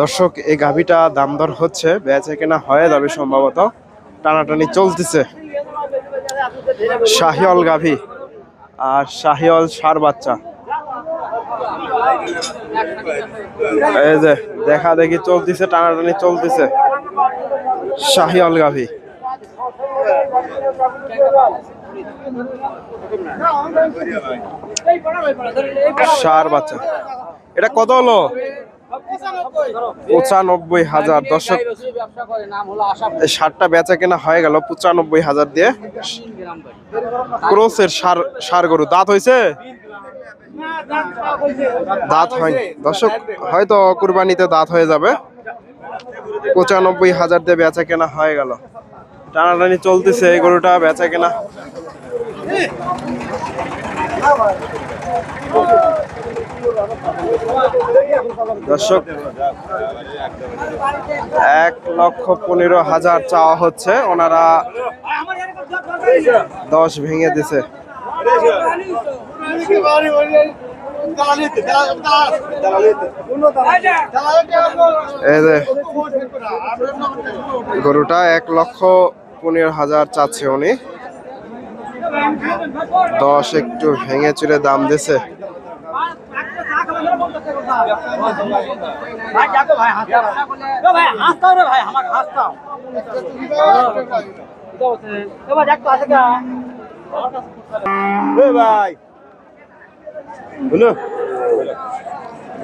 দর্শক, এই গাভিটা দাম দর হচ্ছে, বেচে কেনা হয়ে যাবে সম্ভবত। টানাটানি চলতেছে। শাহিওল গাভি আর শাহিওল সার বাচ্চা। এই যে, দেখা দেখি চলতেছে, টানাটানি চলতেছে। শাহিওল গাভি। সার বাচ্চা। এটা কত হলো? পঁচানব্বই হাজার। দর্শক সারটা বেচা কেনা হয়ে গেল পঁচানব্বই হাজার দিয়ে। ক্রোসের সার সার গরু। দাঁত হয়েছে? দাঁত হয় দর্শক, হয়তো কুরবানিতে দাঁত হয়ে যাবে। পঁচানব্বই হাজার দিয়ে বেচা কেনা হয়ে গেল। টানাটানি চলতেছে এই গরুটা, বেচা কেনা। দর্শক, এক লক্ষ পনেরো হাজার চাওয়া হচ্ছে। ওনারা দশ ভেঙে দিছে। গরুটা এক লক্ষ পনেরো হাজার চাচ্ছে উনি। দশ একটু ভেঙে চুরে দাম দিছে।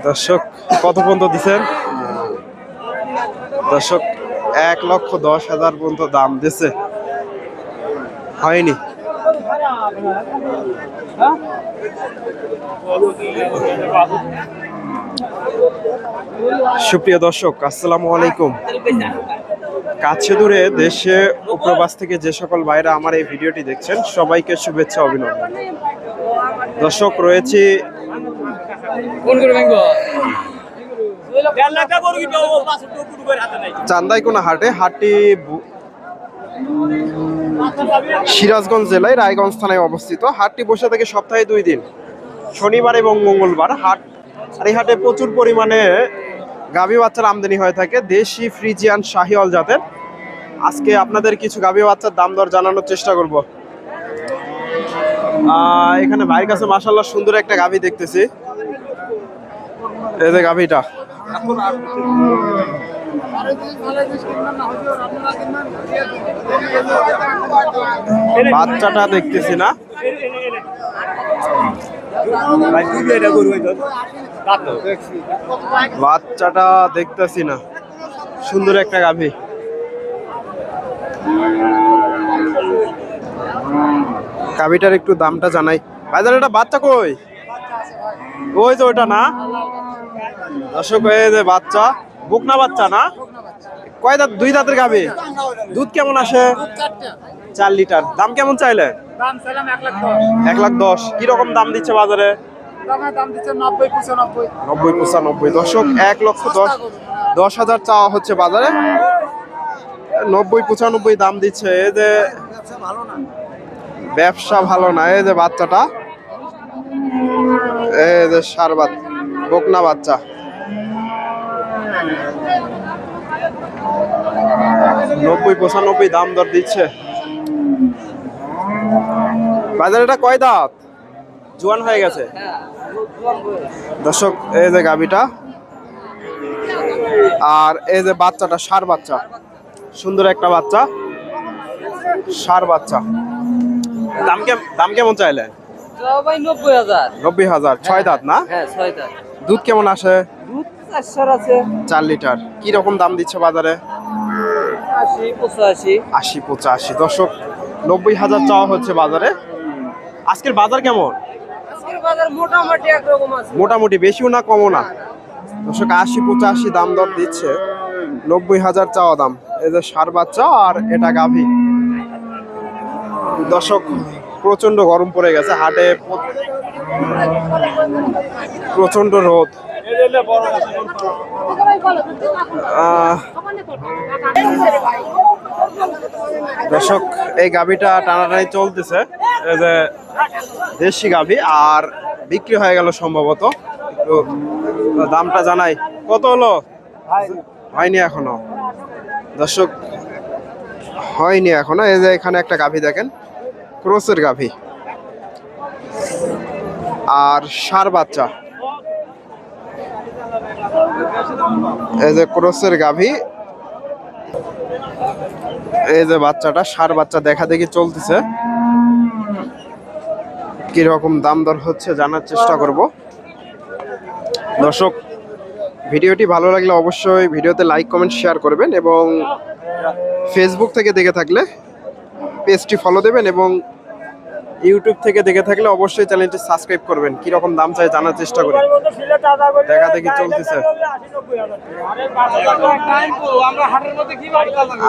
দর্শক কত পর্যন্ত দিছেন? দর্শক এক লক্ষ দশ হাজার পর্যন্ত দাম দিছে। হয়নি। সুপ্রিয় দর্শক, আসসালামু আলাইকুম। কাছে দূরে দেশে ও প্রবাস থেকে যে সকল ভাইরা আমার এই ভিডিওটি দেখছেন, সবাইকে শুভেচ্ছা অভিনন্দন। দর্শক, রয়েছে চান্দাইকোনা হাটে, হাটটি সিরাজগঞ্জ জেলায় রায়গঞ্জ থানায় অবস্থিত। হাটটি বসে থাকে সপ্তাহে দুই দিন, শনিবার এবং মঙ্গলবার হাট। আর এই হাটে প্রচুর পরিমাণে গাভী বাচ্চার আমদানি হয়ে থাকে, দেশি ফ্রিজিয়ান শাহিওয়াল জাতের। আজকে আপনাদের কিছু গাভী বাচ্চার দাম দর জানানোর চেষ্টা করব। এখানে ভাইয়ের কাছে মাসাল্লাহ সুন্দর একটা গাভী দেখতেছি। এই যে গাভীটা। বাচ্চাটা দেখতেছি না। তো বাচ্চাটা দেখতেছি না। সুন্দর একটা গাভী। গাভীটার একটু দামটা জানাই। বাজার এটা বাচ্চা কই? ওই যে ওটা না? দর্শক বাচ্চা। বুকনা বাচ্চা না? কয় দাঁত? দুই দাঁতের গাভী। দুধ কেমন আসে? চার লিটার। দাম কেমন চাইলে? এক লাখ দশ। কীরকম দাম দিচ্ছে বাজারে? নব্বই পঁচানব্বই। নব্বই দশক এক লক্ষ দশ। দশ হাজার চাওয়া হচ্ছে বাজারে। নব্বই পঁচানব্বই দাম দিচ্ছে। এই যে ব্যবসা ভালো না। এই যে বাচ্চাটা। এই যে সার বাচ্চা। বকনা বাচ্চা। নব্বই পঁচানব্বই দাম দর দিচ্ছে। বাজারে এটা কয় দাঁত? জোয়ান হয়ে গেছে। দর্শক এই যে গাবিটা আর এই যে বাচ্চাটা সার বাচ্চা। সুন্দর একটা বাচ্চা সার বাচ্চা। দাম কেমন দাম কেমন চাইলে নব্বই হাজার ছয় দাঁত না? দুধ কেমন আসে? দুধ চার লিটার। কি রকম দাম দিচ্ছে বাজারে? আশি পঁচাশি। আশি পঁচাশি। দর্শক নব্বই হাজার চাওয়া হচ্ছে বাজারে। আজকের বাজার কেমন? মোটামুটি বেশিও না কমও না? দর্শক আশি পঁচাশি দাম দর দিচ্ছে। নব্বই হাজার চাওয়া দাম। এই যে সার বাচ্চা আর এটা গাভী। দর্শক প্রচণ্ড গরম পড়ে গেছে। হাটে প্রচণ্ড রোদ। দর্শক, এই গাভীটা টানাটানি চলতেছে। যে দেশি গাভী, আর বিক্রি হয়ে গেল সম্ভবত। তো দামটা জানাই। কত হলো? হয়নি এখনও। দর্শক, হয়নি এখনও। এই যে এখানে একটা গাভী দেখেন, ক্রোসের গাভী। আর সার বাচ্চা। এই যে ক্রোসের গাভী। এই যে বাচ্চাটা, সার বাচ্চা দেখা দেখি চলতেছে। কীরকম দাম দর হচ্ছে জানার চেষ্টা করব। দর্শক, ভিডিওটি ভালো লাগলে অবশ্যই ভিডিওতে লাইক, কমেন্ট, শেয়ার করবেন এবং ফেসবুক থেকে দেখে থাকলে পেজটি ফলো দেবেন এবং ইউটিউব থেকে দেখে থাকলে অবশ্যই চ্যানেলটি সাবস্ক্রাইব করবেন। কি রকম দাম চাই জানার চেষ্টা করি। দেখা দেখি চলতেছে।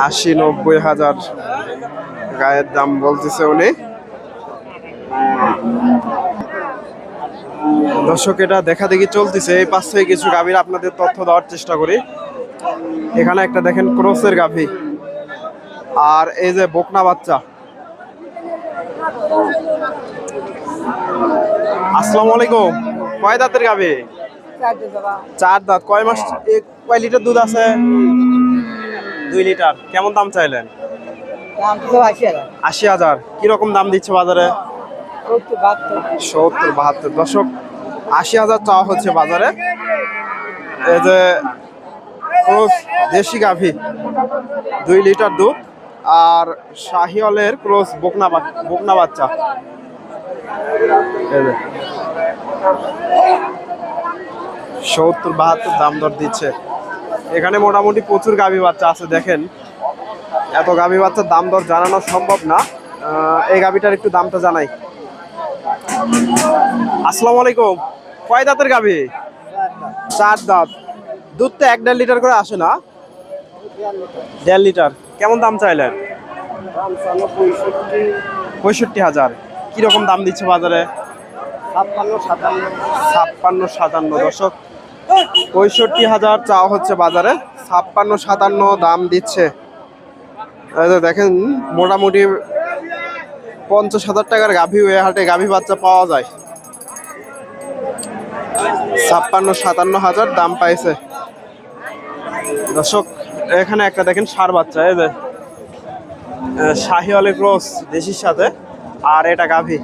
আশি নব্বই হাজার। গায়ের দাম বলতেছে উনি। দর্শক, এটা দেখা দেখি চলতেছে। এই পাশ থেকে কিছু গাভীর আপনাদের তথ্য দেওয়ার চেষ্টা করি। এখানে একটা দেখেন ক্রোসের গাভী। আর এই যে বকনা বাচ্চা। আসসালামু আলাইকুম। কয় দাঁতের গাভী? চার দাঁত। কয় মাস কয় লিটার দুধ আছে? দুই লিটার। কেমন দাম চাইলেন? আশি হাজার। কীরকম দাম দিচ্ছে বাজারে? সত্তর বাহাত্তর। দশক আশি হাজার চাওয়া হচ্ছে বাজারে। এই যে দেশি গাভী দুই লিটার দুধ। আর শাহিওয়ালের ক্রোস বকনা বকনা বাচ্চা। সত্তর বাহাত্তর দাম দর দিচ্ছে। এখানে মোটামুটি প্রচুর গাভী বাচ্চা আছে দেখেন। এত গাভী বাচ্চার দাম দর জানানো সম্ভব না। এই গাভীটার একটু দামটা জানাই। আসসালামু আলাইকুম। কয় দাঁতের গাভী? চার দাঁত। দুধ তো এক দেড় লিটার করে আসে না। দেড় লিটার। কেমন দাম চাইলেন? পঁয়ষট্টি। হাজার। কীরকম দাম দিচ্ছে বাজারে? ছাপ্পান্ন সাতান্ন। দশক পঁয়ষট্টি হাজার চাওয়া হচ্ছে বাজারে। ছাপ্পান্ন সাতান্ন দাম দিচ্ছে। দেখেন মোটামুটি পঞ্চাশ হাজার টাকার গাভী হয়ে হাটে গাভী বাচ্চা পাওয়া যায়। ছাপ্পান্ন সাতান্ন হাজার দাম পাইছে। দর্শক এখানে একটা দেখেন সার বাচ্চা এই যে আহ, শাহিওয়ালি ক্রস দেশির সাথে আর এটা গাভী।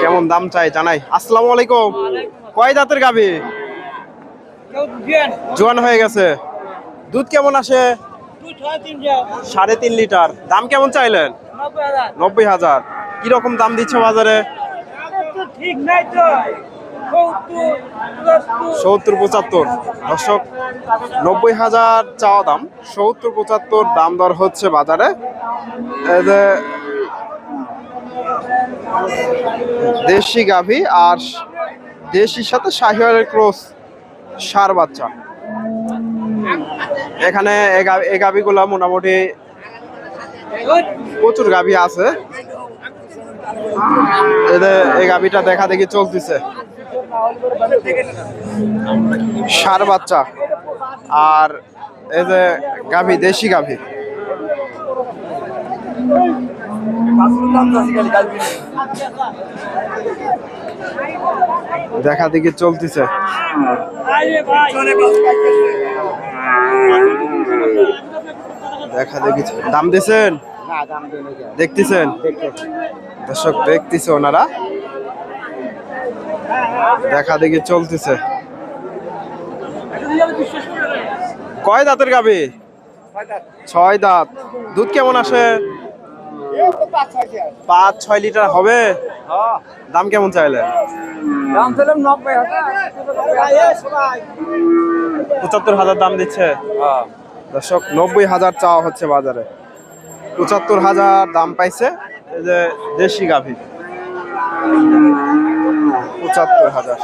কেমন দাম চাই জানাই? আসসালামু আলাইকুম। কয় দাঁতের গাভী? জোয়ান। হয়ে গেছে। দুধ কেমন আসে? সাড়ে তিন লিটার। দাম কেমন চাইলেন? নব্বই হাজার। কীরকম দাম দিচ্ছে বাজারে? ঠিক নাই তো। সত্তর, পঁচাত্তর। দর্শক, নব্বই হাজার চাওয়া দাম, সত্তর, পঁচাত্তর দাম দর হচ্ছে বাজারে। দেশি গাভী আর দেশির সাথে শাহিওয়ালের ক্রস সার বাচ্চা। এখানে এ গাভীগুলো মোটামুটি প্রচুর গাভী আছে। এই গাভীটা দেখা দেখি চলতেছে। সার বাচ্চা। আর এই যে গাভী দেশি গাভী। দেখা দেখি চলতেছে। দেখা দেখি দাম দিছেন দেখতেছেন? দর্শক দেখতেছে ওনারা। দেখা দেখি চলতেছে। কয় দাঁতের গাবি ছয় দাঁত। দুধ কেমন আসে? পাঁচ ছয় লিটার হবে? দাম কেমন চাইলে দাম পেলাম নব্বই পঁচাত্তর হাজার দাম দিচ্ছে? দর্শক নব্বই হাজার চাওয়া হচ্ছে বাজারে। পঁচাত্তর হাজার দাম পাইছে এই যে দেশি গাভী। পঁচাত্তর হাজার।